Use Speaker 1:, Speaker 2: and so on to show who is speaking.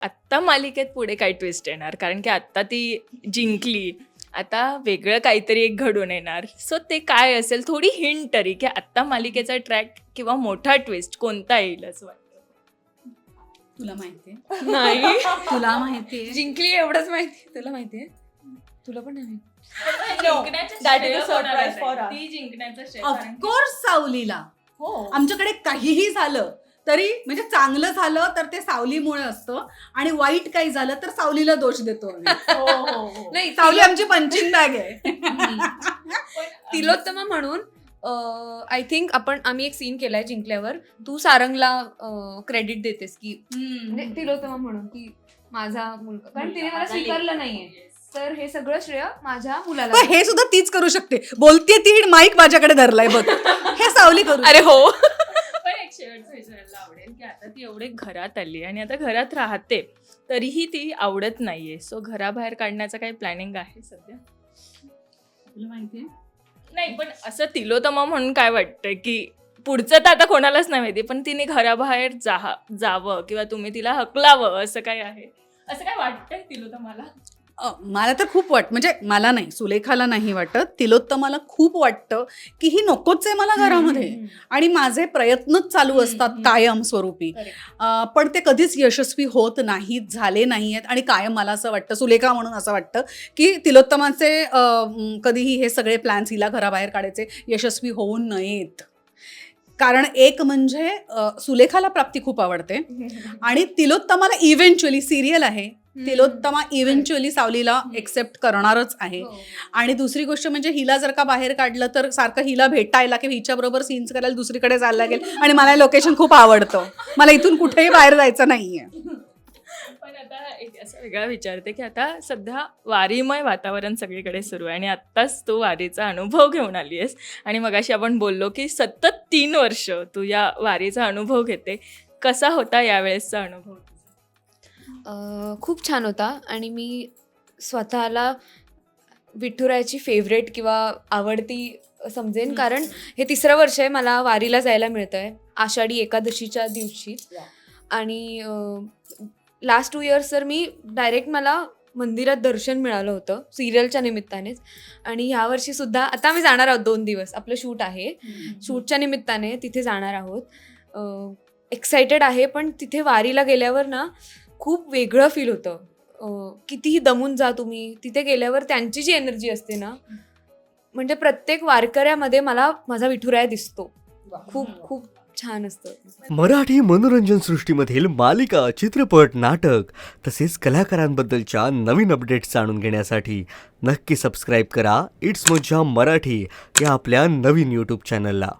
Speaker 1: आत्ता मालिकेत पुढे काय ट्विस्ट येणार कारण की आत्ता ती जिंकली. आता वेगळं काहीतरी एक घडून येणार. सो ते काय असेल? थोडी हिंट तरी की आत्ता मालिकेचा ट्रॅक किंवा मोठा ट्विस्ट कोणता येईल असं वाटतं.
Speaker 2: तुला माहितीये?
Speaker 3: नाही.
Speaker 2: तुला माहितीये?
Speaker 3: जिंकली एवढंच माहिती. तुला माहितीये? तुला पण नाही.
Speaker 1: That is a surprise for us. ती जिंकण्याचं श्रेय. कारण की-
Speaker 2: ऑफकोर्स सावलीला.
Speaker 1: हो.
Speaker 2: आमच्याकडे काहीही झालं तरी म्हणजे चांगलं झालं तर ते सावलीमुळे असतं. आणि वाईट काही झालं तर सावलीला दोष देतो आम्ही.
Speaker 1: हो, हो, हो.
Speaker 3: नाही
Speaker 2: सावली आमची पंचिंग बॅग आहे.
Speaker 3: तिलोत्तमा म्हणून आय थिंक आपण आम्ही एक सीन केलाय जिंकल्यावर. तू सारंगला क्रेडिट देतेस की म्हणजे तिलोत्तमा म्हणून की माझा मुलगा कारण तिने मला स्वीकारलं नाहीये. तर हे सगळं श्रेय माझ्या मुलाला
Speaker 2: पण हे सुद्धा तीच करू शकते. बोलते ती माईक माझ्याकडे धरलाय बघ. हे सावली करू
Speaker 3: अरे हो.
Speaker 1: पण एक शेवटचं आता ती एवढे घरात आली आणि आता घरात राहते तरीही ती आवडत नाहीये. सो घराबाहेर काढण्याचं काही प्लॅनिंग आहे सध्या.
Speaker 2: तुला
Speaker 1: नाही पण असं तिलोतमा म्हणून काय वाटतंय की पुढचं तर आता कोणालाच नाही माहिती पण तिने घराबाहेर जा जावं किंवा तुम्ही तिला हकलावं असं काय आहे? असं काय वाटतंय तिलोतमाला?
Speaker 2: अ, मला तर खूप वाट म्हणजे मला नाही सुलेखाला नाही वाटत. तिलोत्तमाला खूप वाटतं की ही नकोच आहे मला घरामध्ये. आणि माझे प्रयत्नच चालू
Speaker 1: हम्म,
Speaker 2: असतात
Speaker 1: हम्म.
Speaker 2: कायम स्वरूपी.
Speaker 1: Correct.
Speaker 2: अ, पण ते कधीच यशस्वी होत नाहीत झाले नाही आहेत आणि कायम मला असं वाटतं सुलेखा म्हणून असं वाटतं की तिलोत्तमाचे अ, म, कधीही हे सगळे प्लॅन्स हिला घराबाहेर काढायचे यशस्वी होऊ नयेत. कारण एक म्हणजे अ, सुलेखाला प्राप्ती खूप आवडते आणि तिलोत्तमाला इव्हेंच्युअली सिरियल आहे. तिलोत्तमा इव्हेंच्युअली सावलीला एक्सेप्ट करणारच आहे.
Speaker 3: हो.
Speaker 2: आणि दुसरी गोष्ट म्हणजे हिला जर का बाहेर काढलं तर सारखं हिला भेटायला किंवा हिच्याबरोबर सीन्स करायला दुसरीकडे जायला लागेल. आणि मला लोकेशन खूप आवडतं. मला इथून कुठेही बाहेर जायचं नाहीये.
Speaker 1: पण आता एक असा वेगळा विचारते की आता सध्या वारीमय वातावरण सगळीकडे सुरू आहे आणि आत्ताच तू वारीचा अनुभव घेऊन आली आहेस आणि मगाशी आपण बोललो की सतत तीन वर्ष तू या वारीचा अनुभव घेते. कसा होता यावेळेसचा अनुभव?
Speaker 3: अं, खूप छान होता आणि मी स्वतःला विठुरायाची फेवरेट किंवा आवडती समजेन.
Speaker 1: हम्म.
Speaker 3: कारण हे तिसरं वर्ष आहे मला वारीला जायला मिळतं आहे आषाढी एकादशीच्या दिवशी. आणि लास्ट टू इयर्स तर मी डायरेक्ट मला मंदिरात दर्शन मिळालं होतं सिरियलच्या निमित्तानेच. आणि ह्यावर्षी सुद्धा आता आम्ही जाणार आहोत दोन दिवस आपलं शूट आहे. शूटच्या निमित्ताने तिथे जाणार आहोत. एक्सायटेड आहे पण तिथे वारीला गेल्यावर ना खूप वेगळं फील होतं. अं, कितीही दमून जा तुम्ही तिथे गेल्यावर त्यांची जी एनर्जी असते ना म्हणजे प्रत्येक वारकऱ्यामध्ये मला माझा विठुराया दिसतो. खूप खूप छान असतं.
Speaker 4: मराठी मनोरंजन सृष्टीमधील मालिका चित्रपट नाटक तसेच कलाकारांबद्दलच्या नवीन अपडेट्स जाणून घेण्यासाठी नक्की सबस्क्राईब करा. इट्स मज्जा मराठी या आपल्या नवीन यूट्यूब चॅनलला